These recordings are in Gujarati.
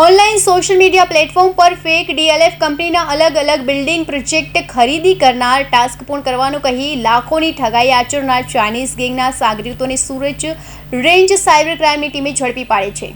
ઓનલાઈન સોશિયલ મીડિયા પ્લેટફોર્મ પર ફેક ડીએલએફ કંપનીના અલગ અલગ બિલ્ડિંગ પ્રોજેક્ટ ખરીદી કરનાર ટાસ્ક પૂર્ણ કરવાનું કહી લાખોની ઠગાઈ આચરનાર ચાઇનીઝ ગેંગના સાગરીતોને સુરત રેન્જ સાયબર ક્રાઇમની ટીમે ઝડપી પાડે છે.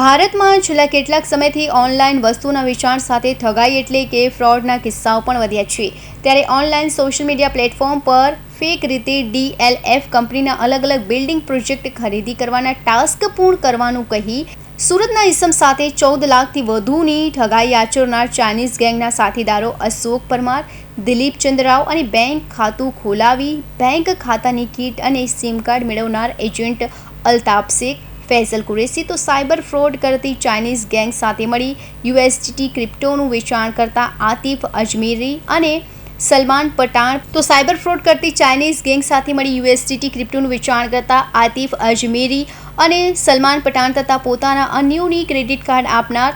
ભારતમાં છેલ્લા કેટલાક સમયથી ઓનલાઈન વસ્તુના વેચાણ સાથે ઠગાઈ એટલે કે ફ્રોડના કિસ્સાઓ પણ વધ્યા છે. ત્યારે ઓનલાઈન સોશિયલ મીડિયા પ્લેટફોર્મ પર ફેક રીતે ડીએલએફ કંપનીના અલગ અલગ બિલ્ડિંગ પ્રોજેક્ટ ખરીદી કરવાના ટાસ્ક પૂર્ણ કરવાનું કહી સુરતના ઇસમ સાથે ચૌદ લાખથી વધુની ઠગાઈ આચરનાર ચાઇનીઝ ગેંગના સાથીદારો અશોક પરમાર, દિલીપ ચંદ્રરાવ અને બેંક ખાતું ખોલાવી બેંક ખાતાની કીટ અને સિમ કાર્ડ મેળવનાર એજન્ટ અલ્તાફ શેખ, ફૈઝલ કુરેશી તો સાયબર ફ્રોડ કરતી ચાઇનીઝ ગેંગ સાથે મળી યુએસટીટી ક્રિપ્ટોનું વેચાણ કરતા આતિફ અજમેરી અને સલમાન પઠાણ તો સાયબર ફ્રોડ કરતી ચાઇનીઝ ગેંગ સાથે મળી યુએસટીટી ક્રિપ્ટોનું વેચાણ કરતા આતિફ અજમેરી અને સલમાન પઠાણ તથા પોતાના અન્યોની ક્રેડિટ કાર્ડ આપનાર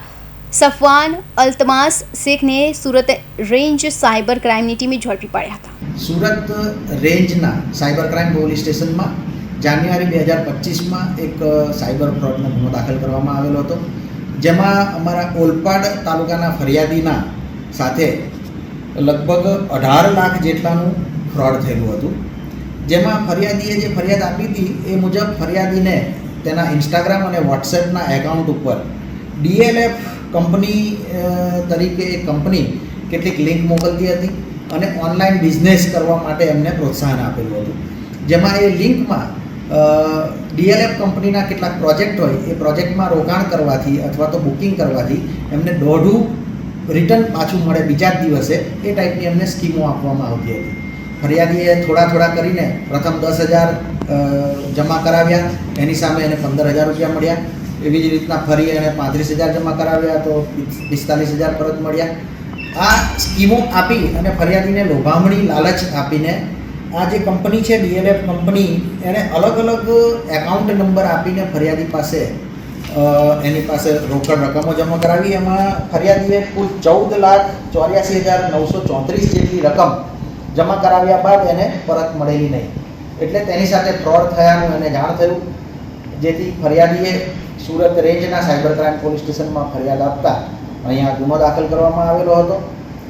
સફવાન અલ્તમાસ શેખને સુરત રેન્જ સાયબર ક્રાઇમની ટીમે ઝડપી પાડ્યા હતા. સુરત રેન્જના સાયબર ક્રાઇમ પોલીસ સ્ટેશનમાં જાન્યુઆરી બે હજાર પચીસમાં એક સાયબર ફ્રોડનો ગુનો દાખલ કરવામાં આવેલો હતો. જેમાં અમારા ઓલપાડ તાલુકાના ફરિયાદીના સાથે લગભગ અઢાર લાખ જેટલાનું ફ્રોડ થયેલું હતું. જેમાં ફરિયાદીએ જે ફરિયાદ આપી હતી એ મુજબ ફરિયાદીને તેના ઇન્સ્ટાગ્રામ અને વોટ્સએપના એકાઉન્ટ ઉપર ડીએલએફ કંપની તરીકે એ કંપની કેટલીક લિંક મોકલતી હતી અને ઓનલાઈન બિઝનેસ કરવા માટે એમને પ્રોત્સાહન આપેલું હતું. જેમાં એ લિંકમાં ડીએલએફ કંપનીના કેટલાક પ્રોજેક્ટ હોય, એ પ્રોજેક્ટમાં રોકાણ કરવાથી અથવા તો બુકિંગ કરવાથી એમને દોઢું રિટર્ન પાછું મળે બીજા જ દિવસે, એ ટાઈપની એમને સ્કીમો આપવામાં આવતી હતી. ફરિયાદીએ થોડા થોડા કરીને પ્રથમ દસ હજાર જમા કરાવ્યા. એની સામે એને પંદર હજાર રૂપિયા મળ્યા. એવી જ રીતના ફરી એને પાંત્રીસ હજાર જમા કરાવ્યા તો પિસ્તાલીસ હજાર પરત મળ્યા. આ સ્કીમો આપી અને ફરિયાદીને લોભામણી, લાલચ આપીને આ જે કંપની છે, ડીએલએફ કંપની એણે અલગ અલગ એકાઉન્ટ નંબર આપીને ફરિયાદી પાસે એની પાસે રોકડ રકમો જમા કરાવી. એમાં ફરિયાદીએ કુલ ચૌદ લાખ ચોર્યાસી હજાર નવસો ચોત્રીસ જેટલી રકમ જમા કરાવ્યા બાદ એને પરત મળેલી નહીં. એટલે તેની સાથે ફ્રોડ થયાનું એને જાણ થયું. જેથી ફરિયાદીએ સુરત રેન્જના સાયબર ક્રાઇમ પોલીસ સ્ટેશનમાં ફરિયાદ આપતા અહીંયા ગુનો દાખલ કરવામાં આવેલો હતો.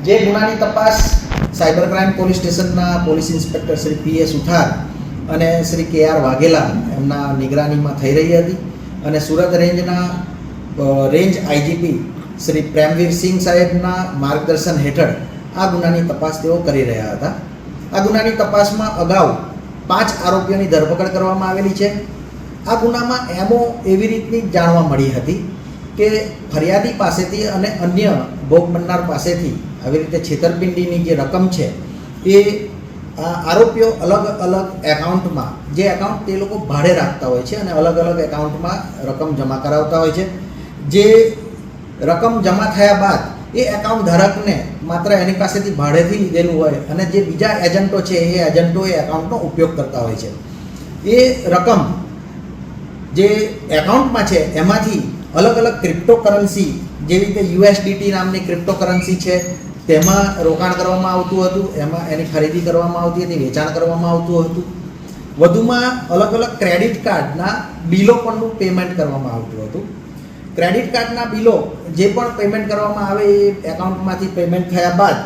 જે ગુનાની તપાસ સાયબર ક્રાઇમ પોલીસ સ્ટેશનના police inspector Shri P A Suthar અને શ્રી કે આર વાઘેલા એમના નિગરાનીમાં થઈ રહી હતી અને સુરત રેન્જના રેન્જ આઈજીપી શ્રી પ્રેમવીર સિંહ સાહેબના માર્ગદર્શન હેઠળ આ ગુનાની તપાસ તેઓ કરી રહ્યા હતા. આ ગુનાની તપાસમાં અગાઉ પાંચ આરોપીઓની ધરપકડ કરવામાં આવેલી છે. આ ગુનામાં એમો એવી રીતની જાણવા મળી હતી કે ફરિયાદી પાસેથી અને અન્ય ભોગ બનનાર પાસેથી આવી રીતે છેતરપિંડીની જે રકમ છે એ આરોપીઓ અલગ અલગ એકાઉન્ટમાં, જે એકાઉન્ટ તે લોકો ભાડે રાખતા હોય છે અને અલગ અલગ એકાઉન્ટમાં રકમ જમા કરાવતા હોય છે. જે રકમ જમા થયા બાદ એ એકાઉન્ટ ધારકને માત્ર એની પાસેથી ભાડેથી લીધેલું હોય અને જે બીજા એજન્ટો છે, એ એજન્ટો એ એકાઉન્ટનો ઉપયોગ કરતા હોય છે. એ રકમ જે એકાઉન્ટમાં છે, એમાંથી અલગ અલગ ક્રિપ્ટોકરન્સી જેવી રીતે યુએસડીટી નામની ક્રિપ્ટોકરન્સી છે, તેમાં રોકાણ કરવામાં આવતું હતું, એમાં એની ખરીદી કરવામાં આવતી હતી, વેચાણ કરવામાં આવતું હતું. વધુમાં અલગ અલગ ક્રેડિટ કાર્ડના બિલો પણનું પેમેન્ટ કરવામાં આવતું હતું. ક્રેડિટ કાર્ડના બિલો જે પણ પેમેન્ટ કરવામાં આવે એ એકાઉન્ટમાંથી પેમેન્ટ થયા બાદ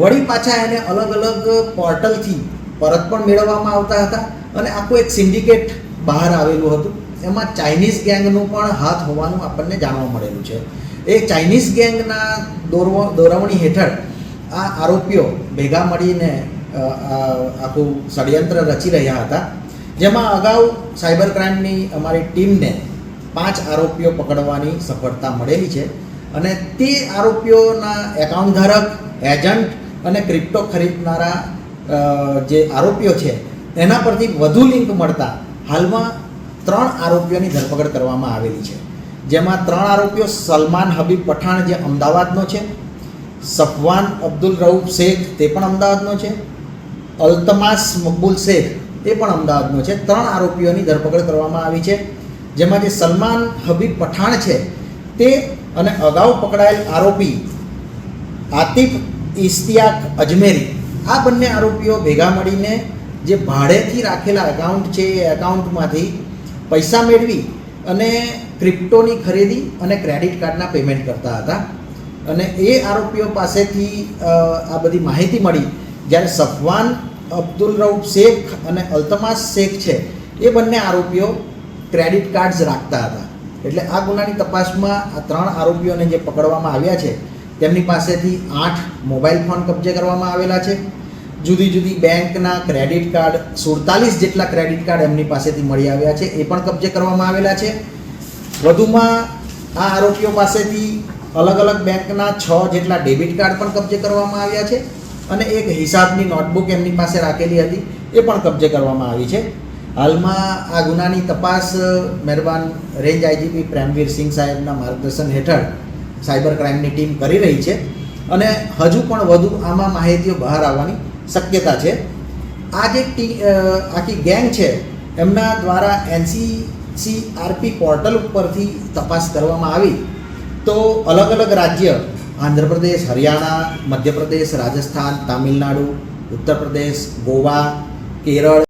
વળી પાછા એને અલગ અલગ પોર્ટલથી પરત પણ મેળવવામાં આવતા હતા અને આખું એક સિન્ડિકેટ બહાર આવેલું હતું. એમાં ચાઇનીઝ ગેંગનું પણ હાથ હોવાનું આપણને જાણવા મળેલું છે. એ ચાઇનીઝ ગેંગના દોરવ, દોરવણી હેઠળ આ આરોપીઓ ભેગા મળીને આખું ષડયંત્ર રચી રહ્યા હતા. જેમાં અગાઉ સાયબર ક્રાઇમની અમારી ટીમને પાંચ આરોપીઓ પકડવાની સફળતા મળેલી છે અને તે આરોપીઓના એકાઉન્ટ ધારક એજન્ટ અને ક્રિપ્ટો ખરીદનારા જે આરોપીઓ છે, એના પરથી વધુ લિંક મળતા હાલમાં ત્રણ આરોપીઓની ધરપકડ કરવામાં આવેલી છે. જેમાં ત્રણ આરોપીઓ સલમાન હબીબ પઠાણ જે અમદાવાદનો છે, સફવાન અબ્દુલ રઉફ શેખ તે પણ અમદાવાદનો છે, અલ્તમાસ મકબુલ શેખ તે પણ અમદાવાદનો છે. ત્રણ આરોપીઓની ધરપકડ કરવામાં આવી છે. જેમાં જે સલમાન હબીબ પઠાણ છે, તે અને અગાઉ પકડાયેલ આરોપી આતિફ ઇસ્તિયાક અજમેરી, આ બંને આરોપીઓ ભેગા મળીને જે ભાડેથી રાખેલા એકાઉન્ટ છે, એ એકાઉન્ટમાંથી પૈસા મેળવી અને ક્રિપ્ટોની ખરીદી અને ક્રેડિટ કાર્ડના પેમેન્ટ કરતા હતા. અને એ આરોપીઓ પાસેથી આ બધી માહિતી મળી જ્યારે સફવાન અબ્દુલ રઉફ શેખ અને અલ્તમાસ શેખ છે, એ બંને આરોપીઓ ક્રેડિટ કાર્ડ્સ રાખતા હતા. એટલે આ ગુનાની તપાસમાં આ ત્રણ આરોપીઓને જે પકડવામાં આવ્યા છે, તેમની પાસેથી આઠ મોબાઈલ ફોન કબજે કરવામાં આવેલા છે. જુદી જુદી બેંકના ક્રેડિટ કાર્ડ સુડતાલીસ જેટલા ક્રેડિટ કાર્ડ એમની પાસેથી મળી આવ્યા છે, એ પણ કબજે કરવામાં આવેલા છે. વધુમાં આ આરોપીઓ પાસેથી અલગ અલગ બેંકના છ જેટલા ડેબિટ કાર્ડ પણ કબજે કરવામાં આવ્યા છે અને એક હિસાબની નોટબુક એમની પાસે રાખેલી હતી, એ પણ કબજે કરવામાં આવી છે. હાલમાં આ ગુનાની તપાસ મહેરબાન રેન્જ આઈજીપી પ્રેમવીર સિંહ સાહેબના માર્ગદર્શન હેઠળ સાયબર ક્રાઇમની ટીમ કરી રહી છે અને હજુ પણ વધુ આમાં માહિતીઓ બહાર આવવાની શક્યતા છે. આ જે આખી ગેંગ છે, એમના દ્વારા એનસીસી આરપી પોર્ટલ ઉપરથી તપાસ કરવામાં આવી. તો અલગ અલગ રાજ્ય, આંધ્રપ્રદેશ, હરિયાણા, મધ્યપ્રદેશ, રાજસ્થાન, તામિલનાડુ ઉત્તર પ્રદેશ ગોવા, કેરળ